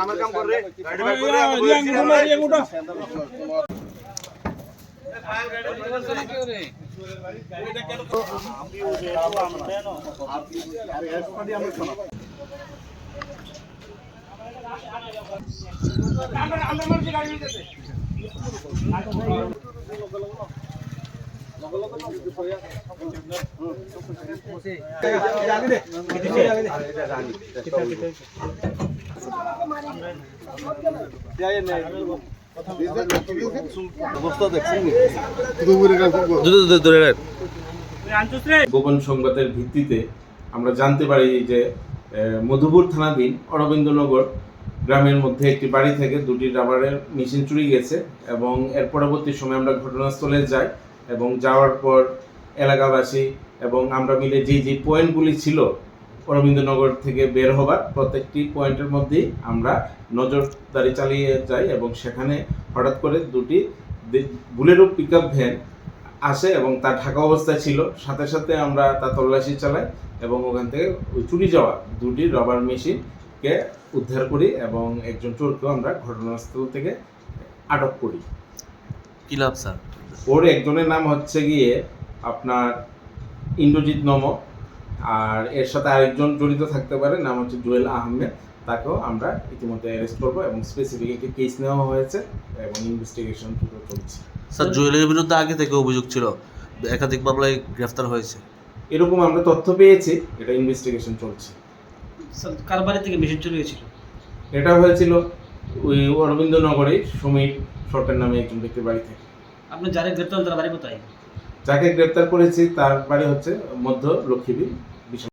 কামের কাম করে গাড়ি বাইক করে গোপন সংবাদের ভিত্তিতে আমরা জানতে পারি যে মধুপুর থানাধীন অরবিন্দনগর গ্রামের মধ্যে একটি বাড়ি থেকে দুটি রাবারের মেশিন চুরি গেছে এবং এর পরবর্তী সময় আমরা ঘটনাস্থলে যাই এবং যাওয়ার পর এলাকাবাসী এবং আমরা মিলে যে যে পয়েন্টগুলি ছিল অরবিন্দনগর থেকে বের হবার প্রত্যেকটি পয়েন্টের মধ্যেই আমরা নজরদারি চালিয়ে যাই এবং সেখানে হঠাৎ করে দুটি বুলেরো পিক আপ ভ্যান আসে এবং তার ঢাকা অবস্থায় ছিল। সাথে সাথে আমরা তা তল্লাশি চালাই এবং ওখান থেকে ওই চুরি যাওয়া দুটি রবার মেশিনকে উদ্ধার করি এবং একজন চোরকেও আমরা ঘটনাস্থল থেকে আটক করি। কি লাভ স্যার? ওর একজনের নাম হচ্ছে গিয়ে আপনার ইন্দ্রজিৎ নম আর এর সাথে আরেকজন জড়িত থাকতে পারে নাম হচ্ছে জুয়েল আহমেদ। তাকেও আমরা ইতিমধ্যে অ্যারেস্ট করব এবং স্পেসিফিক একটি কেস নেওয়া হয়েছে এবং ইনভেস্টিগেশন চলছে। স্যার জুয়েলের বিরুদ্ধে আগে থেকে অভিযোগ ছিল একাধিক মামলায় গ্রেফতার হয়েছে। এরকম আমরা তথ্য পেয়েছি এটা ইনভেস্টিগেশন চলছে। স্যার কার বাড়ি থেকে মেশিন চুরি হয়েছিল এটা হয়েছিল ওই অরবিন্দনগরে সমীর সরকার নামে একজন ব্যক্তির বাড়ি থেকে। আপনি যারা গ্রেপ্তার তার বাড়ি কোথায়? যাকে গ্রেপ্তার করেছি তার বাড়ি হচ্ছে মধ্য লক্ষ্মীবীর